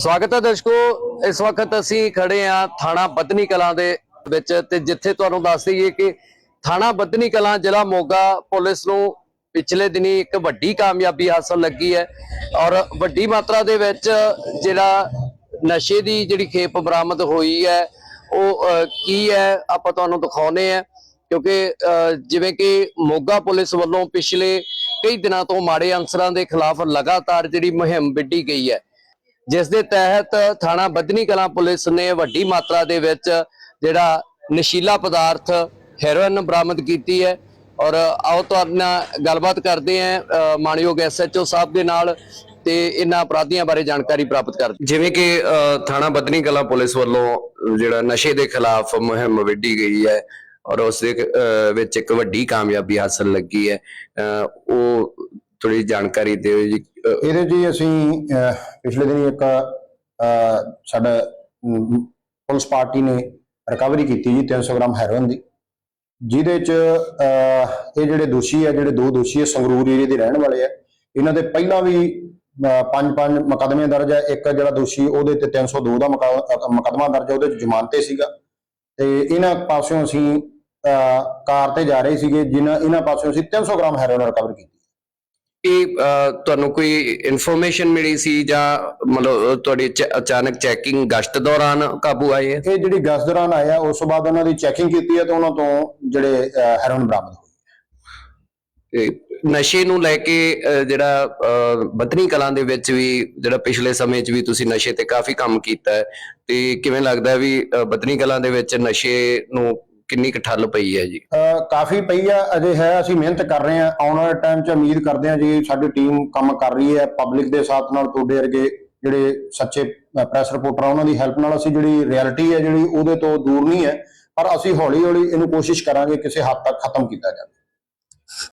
ਸਵਾਗਤ ਹੈ ਦਰਸ਼ਕੋ। ਇਸ ਵਕਤ ਅਸੀਂ ਖੜੇ ਆ ਥਾਣਾ ਬਦਨੀ ਕਲਾਂ ਦੇ ਵਿੱਚ ਤੇ ਜਿੱਥੇ ਤੁਹਾਨੂੰ ਦੱਸ ਦਈਏ ਕਿ ਥਾਣਾ ਬਦਨੀ ਕਲਾਂ ਜ਼ਿਲ੍ਹਾ ਮੋਗਾ ਪੁਲਿਸ ਨੂੰ ਪਿਛਲੇ ਦਿਨੀ ਇੱਕ ਵੱਡੀ ਕਾਮਯਾਬੀ ਹਾਸਲ ਲੱਗੀ ਹੈ ਔਰ ਵੱਡੀ ਮਾਤਰਾ ਦੇ ਵਿੱਚ ਜਿਹੜਾ ਨਸ਼ੇ ਦੀ ਜਿਹੜੀ ਖੇਪ ਬਰਾਮਦ ਹੋਈ ਹੈ ਉਹ ਅਹ, ਕੀ ਹੈ ਆਪਾਂ ਤੁਹਾਨੂੰ ਦਿਖਾਉਨੇ ਆ ਕਿਉਂਕਿ ਅਹ, ਜਿਵੇਂ ਕਿ ਮੋਗਾ ਪੁਲਿਸ ਵੱਲੋਂ ਪਿਛਲੇ ਕਈ ਦਿਨਾਂ ਤੋਂ ਮਾੜੇ ਅਨਸਰਾਂ ਦੇ ਖਿਲਾਫ ਲਗਾਤਾਰ ਜਿਹੜੀ ਮੁਹਿੰਮ ਵਿੱਢੀ ਗਈ ਹੈ। ਜਿਸ ਦੇ ਤਹਿਤ ਥਾਣਾ ਬਦਨੀ ਕਲਾਂ ਪੁਲਿਸ ਨੇ ਵੱਡੀ ਮਾਤਰਾ ਦੇ ਵਿੱਚ ਜਿਹੜਾ ਨਸ਼ੀਲਾ ਪਦਾਰਥ ਹੈਰੋਇਨ ਬਰਾਮਦ ਕੀਤੀ ਹੈ। ਔਰ ਆਓ ਤੁਹਾਡੇ ਨਾਲ ਗੱਲਬਾਤ ਕਰਦੇ ਹਾਂ ਮਾਨਯੋਗ ਐਸਐਚਓ ਸਾਹਿਬ ਦੇ ਨਾਲ ਤੇ ਇਹਨਾਂ ਅਪਰਾਧੀਆਂ ਬਾਰੇ ਜਾਣਕਾਰੀ ਪ੍ਰਾਪਤ ਕਰਦੇ ਜਿਵੇਂ ਕਿ ਥਾਣਾ ਬਦਨੀ ਕਲਾਂ ਪੁਲਿਸ ਵੱਲੋਂ ਜਿਹੜਾ ਨਸ਼ੇ ਦੇ ਖਿਲਾਫ ਮੁਹਿੰਮ ਵਿੱਢੀ ਗਈ ਹੈ ਔਰ ਉਸ ਦੇ ਵਿੱਚ ਇੱਕ ਵੱਡੀ ਕਾਮਯਾਬੀ ਹਾਸਲ ਲੱਗੀ ਹੈ। ਅ, ਉਹ ਥੋੜੀ ਜਾਣਕਾਰੀ ਦਿਓ ਜੀ ਇਹਦੇ ਜੀ ਅਸੀਂ ਪਿਛਲੇ ਦਿਨੀ ਇੱਕ ਸਾਡਾ ਪੁਲਿਸ ਪਾਰਟੀ ਨੇ ਰਿਕਵਰੀ ਕੀਤੀ ਜੀ 300 ਗ੍ਰਾਮ ਹੈਰੋਇਨ ਦੀ। ਜਿਹਦੇ ਚ ਇਹ ਜਿਹੜੇ ਦੋਸ਼ੀ ਆ, ਜਿਹੜੇ ਦੋ ਦੋਸ਼ੀ ਆ, ਸੰਗਰੂਰ ਏਰੀਏ ਦੇ ਰਹਿਣ ਵਾਲੇ ਆ, ਇਹਨਾਂ ਦੇ ਪਹਿਲਾਂ ਵੀ ਪੰਜ ਪੰਜ ਮੁਕੱਦਮੇ ਦਰਜ ਹੈ ਇੱਕ ਜਿਹੜਾ ਦੋਸ਼ੀ, ਉਹਦੇ ਤੇ 302 ਦਾ ਮੁਕਾ- ਮੁਕੱਦਮਾ ਦਰਜ ਆ, ਉਹਦੇ ਚ ਜ਼ਮਾਨਤ ਤੇ ਸੀਗਾ। ਤੇ ਇਹਨਾਂ ਪਾਸਿਓਂ ਅਸੀਂ ਕਾਰ ਤੇ ਜਾ ਰਹੇ ਸੀਗੇ, ਜਿਨ੍ਹਾਂ, ਇਹਨਾਂ ਪਾਸਿਓਂ ਅਸੀਂ 300 ਗ੍ਰਾਮ ਹੈਰੋਇਨ ਰਿਕਵਰ ਕੀਤੀ। ਅ, ਤੁਹਾਨੂੰ ਕੋਈ ਇਨਫੋਰਮੇਸ਼ਨ ਮਿਲੀ ਸੀ ਜਾਂ ਮਤਲਬ ਤੁਹਾਡੀ ਅਚਾਨਕ ਚੈਕਿੰਗ ਗਸ਼ਤ ਦੌਰਾਨ ਕਾਬੂ ਆਏ? ਹੈ ਇਹ ਜਿਹੜੀ ਗਸ ਦੌਰਾਨ ਆਇਆ ਉਸ ਤੋਂ ਬਾਅਦ ਉਹਨਾਂ ਦੀ ਚੈਕਿੰਗ ਕੀਤੀ ਹੈ ਤੇ ਉਹਨਾਂ ਤੋਂ ਜਿਹੜੇ ਹੈਰੋਇਨ ਬਰਾਮਦ ਹੋਈ। ਨਸ਼ੇ ਨੂੰ ਲੈ ਕੇ ਜਿਹੜਾ ਅ, ਬਦਨੀ ਕਲਾਂ ਦੇ ਵਿੱਚ ਵੀ ਜਿਹੜਾ ਪਿਛਲੇ ਸਮੇਂ 'ਚ ਵੀ ਤੁਸੀਂ ਨਸ਼ੇ ਤੇ ਕਾਫੀ ਕੰਮ ਕੀਤਾ ਹੈ ਤੇ ਕਿਵੇਂ ਲੱਗਦਾ ਵੀ ਅ, ਬਦਨੀ ਕਲਾਂ ਦੇ ਵਿੱਚ ਨਸ਼ੇ ਨੂੰ ਕਿੰਨੀ ਕੁ ਠੱਲ ਪਈ ਹੈ ਜੀ? ਕਾਫੀ ਪਈ ਆ, ਅਜੇ ਹੈ, ਅਸੀਂ ਮਿਹਨਤ ਕਰ ਰਹੇ ਹਾਂ। ਆਉਣ ਵਾਲੇ ਟਾਈਮ 'ਚ ਉਮੀਦ ਕਰਦੇ ਹਾਂ ਜੀ, ਸਾਡੀ ਟੀਮ ਕੰਮ ਕਰ ਰਹੀ ਹੈ। ਪਬਲਿਕ ਦੇ ਸਾਥ ਨਾਲ ਤੁਹਾਡੇ ਵਰਗੇ ਜਿਹੜੇ ਸੱਚੇ ਪ੍ਰੈਸ ਰਿਪੋਰਟਰ ਆ, ਉਹਨਾਂ ਦੀ ਹੈਲਪ ਨਾਲ ਅਸੀਂ ਜਿਹੜੀ ਰਿਐਲਿਟੀ ਹੈ, ਜਿਹੜੀ ਉਹਦੇ ਤੋਂ ਦੂਰ ਨਹੀਂ ਹੈ। ਪਰ ਅਸੀਂ ਹੌਲੀ ਹੌਲੀ ਇਹਨੂੰ ਕੋਸ਼ਿਸ਼ ਕਰਾਂਗੇ, ਕਿਸੇ ਹੱਦ ਤੱਕ ਖਤਮ ਕੀਤਾ ਜਾਵੇ।